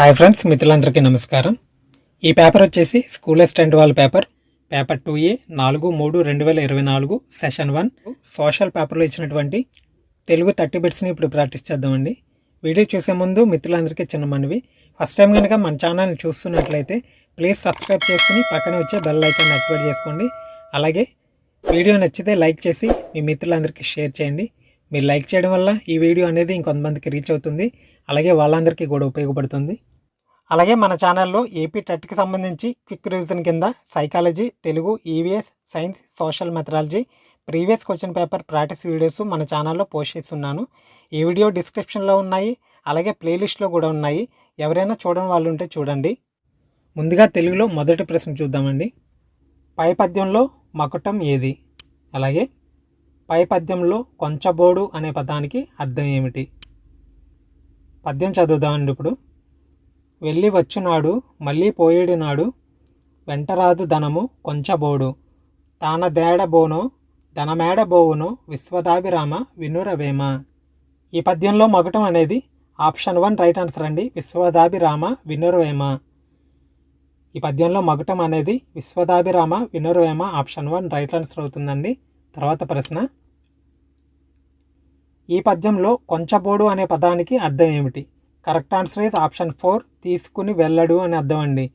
Hi friends మిత్రులందరికీ నమస్కారం. ఈ పేపర్ వచ్చేసి స్కూల్ అసిస్టెంట్ వాళ్ళ పేపర్. పేపర్ టూ ఏ నాలుగు మూడు రెండు వేల ఇరవై నాలుగు సెషన్ వన్ సోషల్ పేపర్లో ఇచ్చినటువంటి తెలుగు థర్టీ బిట్స్ని ఇప్పుడు ప్రాక్టీస్ చేద్దామండి. వీడియో చూసే ముందు మిత్రులందరికీ చిన్న మనవి. ఫస్ట్ టైం కనుక మన ఛానల్ని చూస్తున్నట్లయితే ప్లీజ్ సబ్స్క్రైబ్ చేసుకుని పక్కన వచ్చే బెల్ ఐకాన్ యాక్టివేట్ చేసుకోండి. అలాగే వీడియో నచ్చితే లైక్ చేసి మీ మిత్రులందరికీ షేర్ చేయండి. మీరు లైక్ చేయడం వల్ల ఈ వీడియో అనేది ఇంకొంతమందికి రీచ్ అవుతుంది. అలాగే వాళ్ళందరికీ కూడా ఉపయోగపడుతుంది. అలాగే మన ఛానల్లో ఏపీ టెట్కి సంబంధించి క్విక్ రివిజన్ కింద psychology Telugu EVS science social methodology previous question paper practice videos మన ఛానల్లో పోస్ట్ చేస్తున్నాను. ఈ వీడియో డిస్క్రిప్షన్లో ఉన్నాయి. అలాగే ప్లేలిస్ట్లో కూడా ఉన్నాయి. ఎవరైనా చూడని వాళ్ళు ఉంటే చూడండి. ముందుగా తెలుగులో మొదటి ప్రశ్న చూద్దామండి. పై పద్యంలో మకుటం ఏది? అలాగే పై పద్యంలో కొంచబోడు అనే పదానికి అర్థం ఏమిటి? పద్యం చదువుదామండి ఇప్పుడు. వెళ్ళి వచ్చునాడు మళ్ళీ పోయేడు నాడు వెంటరాదు ధనము కొంచబోడు. తానదేడబోను ధనమేడబోవును విశ్వదాభిరామ వినురవేమ. ఈ పద్యంలో మగటం అనేది ఆప్షన్ వన్ రైట్ ఆన్సర్ అండి. విశ్వదాభిరామ వినురవేమ. ఈ పద్యంలో మగటం అనేది విశ్వదాభిరామ వినురవేమ ఆప్షన్ వన్ రైట్ ఆన్సర్ అవుతుందండి. తర్వాత ప్రశ్న. ఈ పద్యంలో కొంచబోడు అనే పదానికి అర్థం ఏమిటి? Correct answer is option four తీసుకుని వెళ్ళడు అని అర్థం అండి.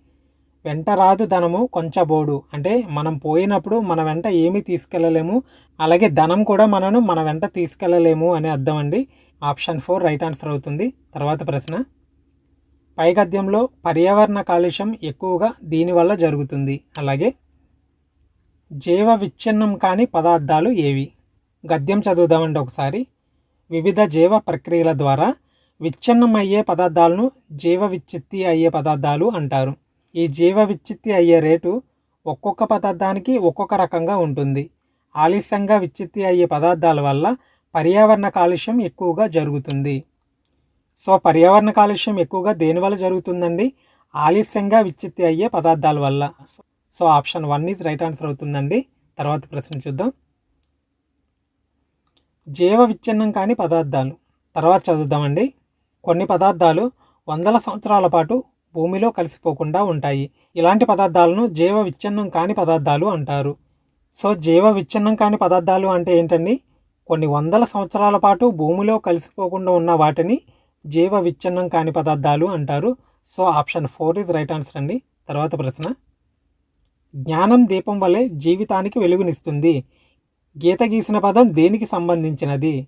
వెంట రాదు ధనము కొంచబోడు అంటే మనం పోయినప్పుడు మన వెంట ఏమీ తీసుకెళ్ళలేము అలాగే ధనం కూడా మనను మన వెంట తీసుకెళ్ళలేము అని అర్థం అండి. ఆప్షన్ ఫోర్ రైట్ ఆన్సర్ అవుతుంది. తర్వాత ప్రశ్న. పై గద్యంలో పర్యావరణ కాలుష్యం ఎక్కువగా దీనివల్ల జరుగుతుంది. అలాగే జీవ విచ్ఛిన్నం కాని పదార్థాలు ఏవి? గద్యం చదువుదామండి ఒకసారి. వివిధ జీవ ప్రక్రియల ద్వారా విచ్ఛిన్నమయ్యే పదార్థాలను జీవ విచ్ఛిత్తి అయ్యే పదార్థాలు అంటారు. ఈ జీవ విచ్ఛిత్తి అయ్యే రేటు ఒక్కొక్క పదార్థానికి ఒక్కొక్క రకంగా ఉంటుంది. ఆలస్యంగా విచ్ఛిత్తి అయ్యే పదార్థాల వల్ల పర్యావరణ కాలుష్యం ఎక్కువగా జరుగుతుంది. సో పర్యావరణ కాలుష్యం ఎక్కువగా దేనివల్ల జరుగుతుందండి? ఆలస్యంగా విచ్ఛిత్తి అయ్యే పదార్థాల వల్ల. So option one is right answer అవుతుందండి. తర్వాత ప్రశ్న చూద్దాం. జీవ విచ్ఛిన్నం కాని పదార్థాలు. తర్వాత చదువుదామండి. కొన్ని పదార్థాలు వందల సంవత్సరాల పాటు భూమిలో కలిసిపోకుండా ఉంటాయి. ఇలాంటి పదార్థాలను జీవ విచ్ఛిన్నం కాని పదార్థాలు అంటారు. సో జీవ విచ్ఛిన్నం కాని పదార్థాలు అంటే ఏంటండి? కొన్ని వందల సంవత్సరాల పాటు భూమిలో కలిసిపోకుండా ఉన్న వాటిని జీవ విచ్ఛిన్నం కాని పదార్థాలు అంటారు. So option four is right answer అండి. తర్వాత ప్రశ్న. జ్ఞానం దీపం వలె జీవితానికి వెలుగునిస్తుంది. గీత గీసిన పదం దేనికి సంబంధించినది?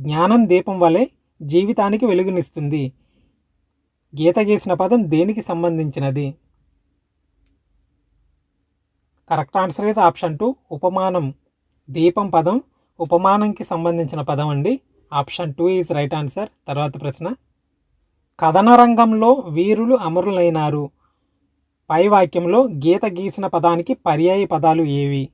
జ్ఞానం దీపం వలె జీవితానికి వెలుగునిస్తుంది. గీత గీసిన పదం దేనికి సంబంధించినది? Correct answer is option two ఉపమానం. దీపం పదం ఉపమానంకి సంబంధించిన పదం అండి. Option two is right answer. తర్వాత ప్రశ్న. కథన రంగంలో వీరులు అమరులైనారు. పై వాక్యంలో గీత గీసిన పదానికి పర్యాయ పదాలు ఏవి?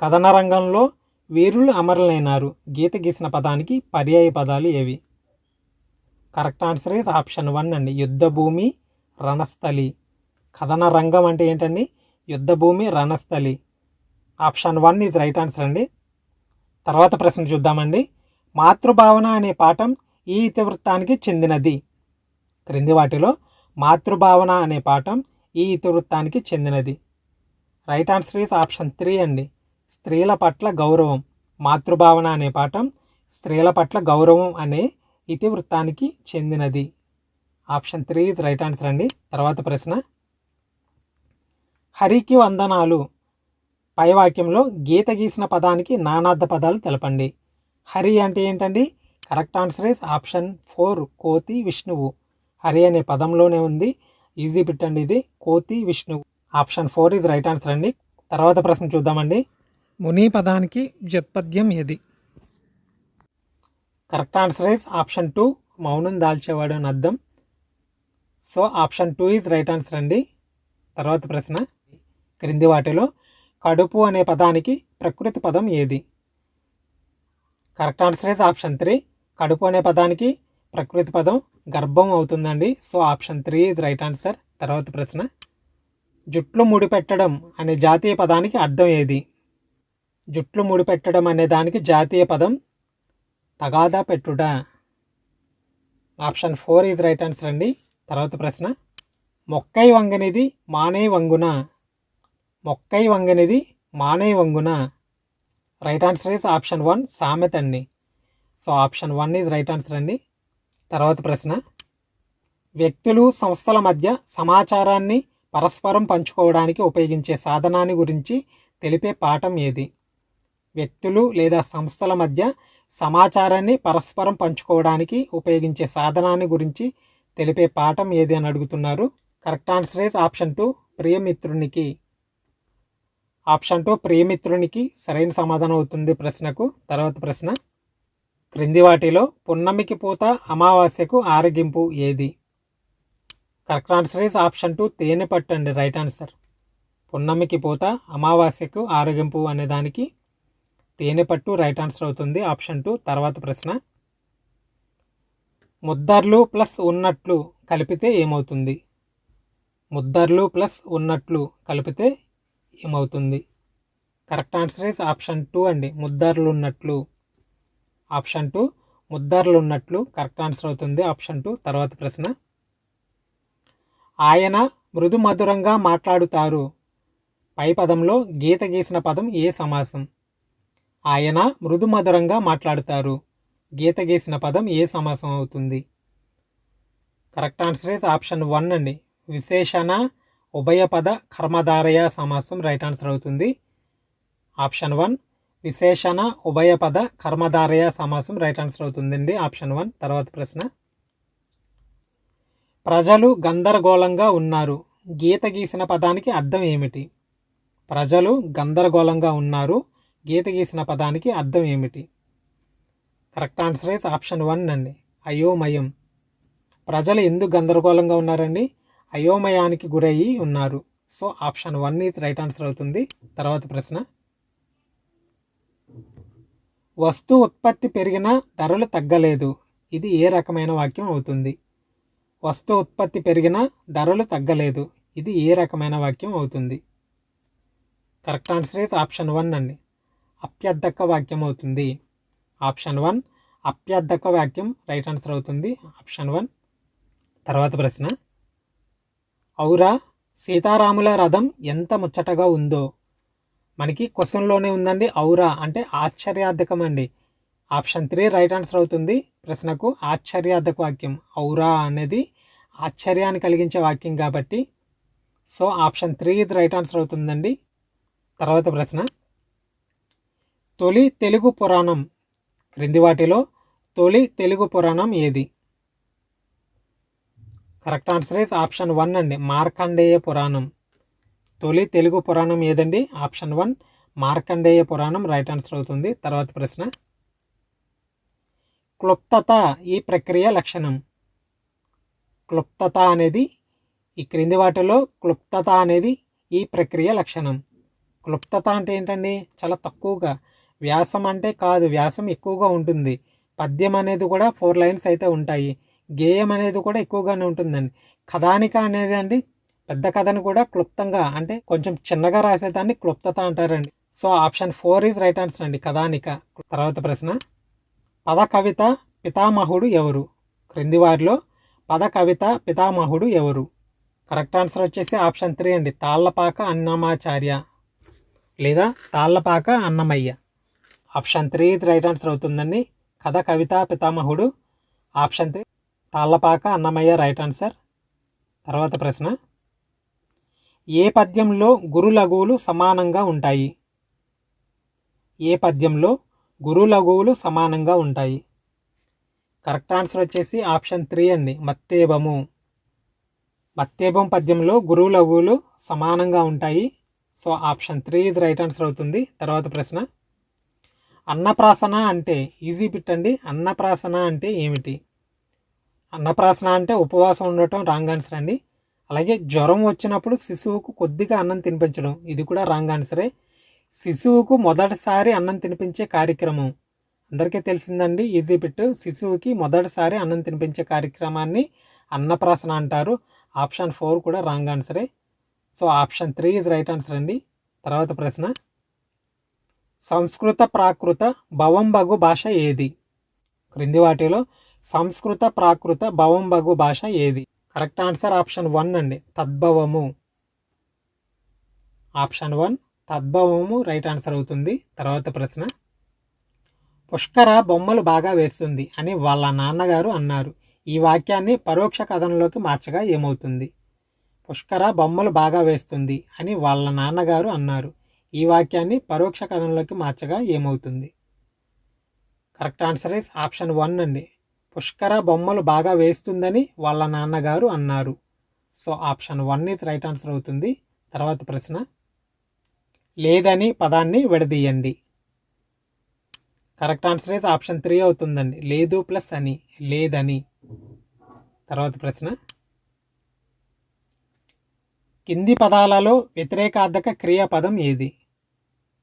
కథన రంగంలో వీరులు అమరులైనారు. గీత గీసిన పదానికి పర్యాయ పదాలు ఏవి? Correct answer is option one అండి. యుద్ధభూమి రణస్థలి. కథన రంగం అంటే ఏంటండి? యుద్ధభూమి Ranasthali. Option one is right answer అండి. తర్వాత ప్రశ్న చూద్దామండి. మాతృభావన అనే పాఠం ఈ ఇతివృత్తానికి చెందినది. క్రింది వాటిలో మాతృభావన అనే పాఠం ఈ ఇతివృత్తానికి చెందినది. Right answer is option three అండి. స్త్రీల పట్ల గౌరవం మాతృభావన అనే పాఠం స్త్రీల పట్ల గౌరవం అనే ఇతివృత్తానికి చెందినది. Option three is right answer అండి. తర్వాత ప్రశ్న. హరికి వందనాలు. పై వాక్యంలో గీత గీసిన పదానికి నానార్థ పదాలు తెలపండి. హరి అంటే ఏంటండి? Correct answer is option four కోతి విష్ణువు. హరి అనే పదంలోనే ఉంది. ఈజీ అండి ఇది. కోతి విష్ణువు. Option four is right answer అండి. తర్వాత ప్రశ్న చూద్దామండి. ముని పదానికి వ్యుత్పద్యం ఏది? Correct answer is option two. మౌనం దాల్చేవాడు అని అర్థం. So option two is right answer అండి. తర్వాత ప్రశ్న. క్రింది వాటిలో కడుపు అనే పదానికి ప్రకృతి పదం ఏది? Correct answer is option three. కడుపు అనే పదానికి ప్రకృతి పదం గర్భం అవుతుందండి. So option three is right answer. తర్వాత ప్రశ్న. జుట్లు ముడిపెట్టడం అనే జాతీయ పదానికి అర్థం ఏది? జుట్లు ముడిపెట్టడం అనే దానికి జాతీయ పదం తగాదా పెట్టుట. Option four is right answer అండి. తర్వాత ప్రశ్న. మొక్కై వంగనిది మానే వంగున? మొక్కై వంగనిది మానే వంగున? Right answer is option one సామెత అండి. So option one is right answer అండి. తర్వాత ప్రశ్న. వ్యక్తులు సంస్థల మధ్య సమాచారాన్ని పరస్పరం పంచుకోవడానికి ఉపయోగించే సాధనాన్ని గురించి తెలిపే పాఠం ఏది? వ్యక్తులు లేదా సంస్థల మధ్య సమాచారాన్ని పరస్పరం పంచుకోవడానికి ఉపయోగించే సాధనాన్ని గురించి తెలిపే పాఠం ఏది అని అడుగుతున్నారు. Correct answer is option two ప్రియమిత్రునికి. Option two ప్రియమిత్రునికి సరైన సమాధానం అవుతుంది ప్రశ్నకు. తర్వాత ప్రశ్న. క్రింది వాటిలో పున్నమికి పూత అమావాస్యకు ఆరగింపు ఏది? Correct answer is option two తేనె పట్టండి. Right answer. పున్నమికి పూత అమావాస్యకు ఆరగింపు అనే దానికి తేనెపట్టు రైట్ ఆన్సర్ అవుతుంది. ఆప్షన్ టూ తర్వాత ప్రశ్న. ముద్దర్లు ప్లస్ ఉన్నట్లు కలిపితే ఏమవుతుంది? ముద్దర్లు ప్లస్ ఉన్నట్లు కలిపితే ఏమవుతుంది? Correct answer is option two అండి. ముద్దర్లు ఉన్నట్లు. ఆప్షన్ టూ ముద్దర్లు ఉన్నట్లు కరెక్ట్ ఆన్సర్ అవుతుంది. ఆప్షన్ టూ తర్వాత ప్రశ్న. ఆయన మృదు మధురంగా మాట్లాడుతారు. పై పదంలో గీత గీసిన పదం ఏ సమాసం? ఆయన మృదు మధురంగా మాట్లాడుతారు. గీత గీసిన పదం ఏ సమాసం అవుతుంది? Correct answer is option one అండి. విశేషణ ఉభయపద కర్మధారయ సమాసం రైట్ ఆన్సర్ అవుతుంది. ఆప్షన్ వన్ విశేషణ ఉభయపద కర్మధారయ సమాసం రైట్ ఆన్సర్ అవుతుందండి. ఆప్షన్ వన్ తర్వాత ప్రశ్న. ప్రజలు గందరగోళంగా ఉన్నారు. గీత గీసిన పదానికి అర్థం ఏమిటి? ప్రజలు గందరగోళంగా ఉన్నారు. గీత గీసిన పదానికి అర్థం ఏమిటి? Correct answer is option one అండి. అయోమయం. ప్రజలు ఎందుకు గందరగోళంగా ఉన్నారండి? అయోమయానికి గురయ్యి ఉన్నారు. So option one is right answer అవుతుంది. తర్వాత ప్రశ్న. వస్తు ఉత్పత్తి పెరిగినా ధరలు తగ్గలేదు. ఇది ఏ రకమైన వాక్యం అవుతుంది? వస్తు ఉత్పత్తి పెరిగినా ధరలు తగ్గలేదు. ఇది ఏ రకమైన వాక్యం అవుతుంది? Correct answer is option one అండి. అప్యర్థక వాక్యం అవుతుంది. ఆప్షన్ వన్ అప్యర్థక వాక్యం రైట్ ఆన్సర్ అవుతుంది. Option one. తర్వాత ప్రశ్న. ఔరా సీతారాముల రథం ఎంత ముచ్చటగా ఉందో. మనకి క్వశ్చన్లోనే ఉందండి. ఔరా అంటే ఆశ్చర్యార్థకం అండి ఆప్షన్ త్రీ రైట్ ఆన్సర్ అవుతుంది. ప్రశ్నకు ఆశ్చర్యార్థక వాక్యం. ఔరా అనేది ఆశ్చర్యాన్ని కలిగించే వాక్యం కాబట్టి. సో ఆప్షన్ త్రీ ఇది రైట్ ఆన్సర్ అవుతుందండి. తర్వాత ప్రశ్న. తొలి తెలుగు పురాణం క్రింది వాటిలో తొలి తెలుగు పురాణం ఏది? Correct answer is option one అండి మార్కండేయ పురాణం. తొలి తెలుగు పురాణం ఏదండి? ఆప్షన్ వన్ మార్కండేయ పురాణం రైట్ ఆన్సర్ అవుతుంది. తర్వాత ప్రశ్న. క్లుప్తత ఈ ప్రక్రియ లక్షణం. క్లుప్తత అనేది ఈ క్రింది వాటిలో క్లుప్తత అనేది ఈ ప్రక్రియ లక్షణం. క్లుప్తత అంటే ఏంటండి? చాలా తక్కువగా వ్యాసం అంటే కాదు వ్యాసం ఎక్కువగా ఉంటుంది. పద్యం అనేది కూడా ఫోర్ లైన్స్ అయితే ఉంటాయి. గేయం అనేది కూడా ఎక్కువగానే ఉంటుందండి. కథానిక అనేది అండి పెద్ద కథను కూడా క్లుప్తంగా అంటే కొంచెం చిన్నగా రాసేదాన్ని క్లుప్తత అంటారండి. So option four is right answer అండి కథానిక. తర్వాత ప్రశ్న. పద కవిత పితామహుడు ఎవరు? క్రింది వారిలో పద కవిత పితామహుడు ఎవరు? కరెక్ట్ ఆన్సర్ వచ్చేసి ఆప్షన్ త్రీ అండి తాళ్ళపాక అన్నమాచార్య లేదా Tallapaka Annamayya. Option three right answer అవుతుందండి. కథ కవిత పితామహుడు. Option three Tallapaka Annamayya right answer. తర్వాత ప్రశ్న. ఏ పద్యంలో గురు లఘువులు సమానంగా ఉంటాయి? ఏ పద్యంలో గురు లఘువులు సమానంగా ఉంటాయి? కరెక్ట్ ఆన్సర్ వచ్చేసి ఆప్షన్ త్రీ అండి. మత్తేబము. మత్తేబం పద్యంలో గురు లఘువులు సమానంగా ఉంటాయి. సో ఆప్షన్ త్రీ ఇది రైట్ ఆన్సర్ అవుతుంది. తర్వాత ప్రశ్న. అన్నప్రాసన అంటే ఈజీ పెట్టండి. అన్నప్రాసన అంటే ఏమిటి? అన్నప్రాసన అంటే ఉపవాసం ఉండటం రాంగ్ ఆన్సర్ అండి. అలాగే జ్వరం వచ్చినప్పుడు శిశువుకు కొద్దిగా అన్నం తినిపించడం ఇది కూడా రాంగ్ ఆన్సరే. శిశువుకు మొదటిసారి అన్నం తినిపించే కార్యక్రమం. అందరికీ తెలిసిందండి ఈజీ పిట్. శిశువుకి మొదటిసారి అన్నం తినిపించే కార్యక్రమాన్ని అన్నప్రాసన అంటారు. ఆప్షన్ ఫోర్ కూడా wrong ఆన్సరే. So option three is right answer అండి. తర్వాత ప్రశ్న. సంస్కృత ప్రాకృత భవంబగు భాష ఏది? క్రింది వాటిలో సంస్కృత ప్రాకృత భవంబగు భాష ఏది? కరెక్ట్ ఆన్సర్ ఆప్షన్ వన్ అండి తద్భవము. ఆప్షన్ వన్ తద్భవము రైట్ ఆన్సర్ అవుతుంది. తర్వాత ప్రశ్న పుష్కర బొమ్మలు బాగా వేస్తుంది అని వాళ్ళ నాన్నగారు అన్నారు. ఈ వాక్యాన్ని పరోక్ష కథనంలోకి మార్చగా ఏమవుతుంది? పుష్కర బొమ్మలు బాగా వేస్తుంది అని వాళ్ళ నాన్నగారు అన్నారు. ఈ వాక్యాన్ని పరోక్ష కథనంలోకి మార్చగా ఏమవుతుంది? Correct answer is option one అండి. పుష్కర బొమ్మలు బాగా వేస్తుందని వాళ్ళ నాన్నగారు అన్నారు. So option one is right answer అవుతుంది. తర్వాత ప్రశ్న లేదని పదాన్ని విడదీయండి. కరెక్ట్ ఆన్సర్ అయితే ఆప్షన్ త్రీ అవుతుందండి. లేదు ప్లస్ అని లేదని. తర్వాత ప్రశ్న కింది పదాలలో వ్యతిరేకార్థక క్రియాపదం ఏది?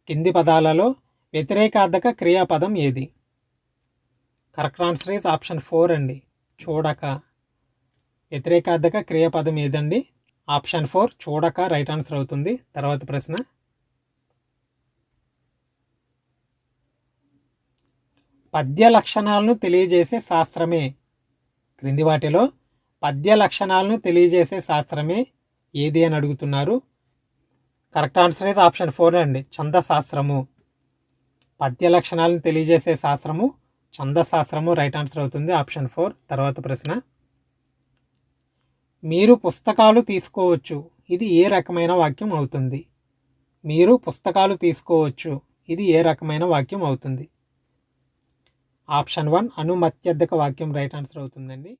కింది పదాలలో వ్యతిరేకార్థక క్రియాపదం ఏది? Correct answer is option four అండి. చూడక. వ్యతిరేకార్థక క్రియాపదం ఏదండి? ఆప్షన్ ఫోర్ చూడక రైట్ ఆన్సర్ అవుతుంది. తర్వాత ప్రశ్న. పద్య లక్షణాలను తెలియజేసే శాస్త్రమే. క్రింది వాటిలో పద్య లక్షణాలను తెలియజేసే శాస్త్రమే ఏది అని అడుగుతున్నారు? కరెక్ట్ ఆన్సర్ అయితే ఆప్షన్ ఫోర్ అండి. ఛందశాస్త్రము పద్య లక్షణాలను తెలియజేసే శాస్త్రము. ఛందశాస్త్రము రైట్ ఆన్సర్ అవుతుంది ఆప్షన్ ఫోర్. తర్వాత ప్రశ్న. మీరు పుస్తకాలు తీసుకోవచ్చు. ఇది ఏ రకమైన వాక్యం అవుతుంది? మీరు పుస్తకాలు తీసుకోవచ్చు. ఇది ఏ రకమైన వాక్యం అవుతుంది? ఆప్షన్ వన్ అనుమత్యర్థక వాక్యం రైట్ ఆన్సర్ అవుతుందండి.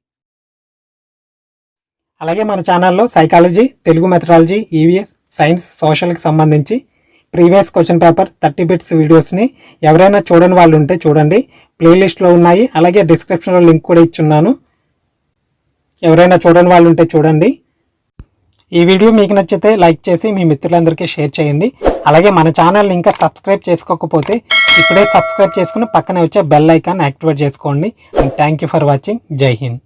అలాగే మన ఛానల్లో psychology Telugu methodology EVS science సోషల్కి సంబంధించి previous question paper thirty bits వీడియోస్ని ఎవరైనా చూడని వాళ్ళు ఉంటే చూడండి. ప్లేలిస్ట్లో ఉన్నాయి. అలాగే డిస్క్రిప్షన్లో లింక్ కూడా ఇచ్చున్నాను. ఎవరైనా చూడని వాళ్ళు ఉంటే చూడండి. ఈ వీడియో మీకు నచ్చితే లైక్ చేసి మీ మిత్రులందరికీ షేర్ చేయండి. అలాగే మన ఛానల్ని ఇంకా సబ్స్క్రైబ్ చేసుకోకపోతే ఇప్పుడే సబ్స్క్రైబ్ చేసుకుని పక్కనే వచ్చే బెల్ ఐకాన్ యాక్టివేట్ చేసుకోండి. And thank you for watching. Jai Hind.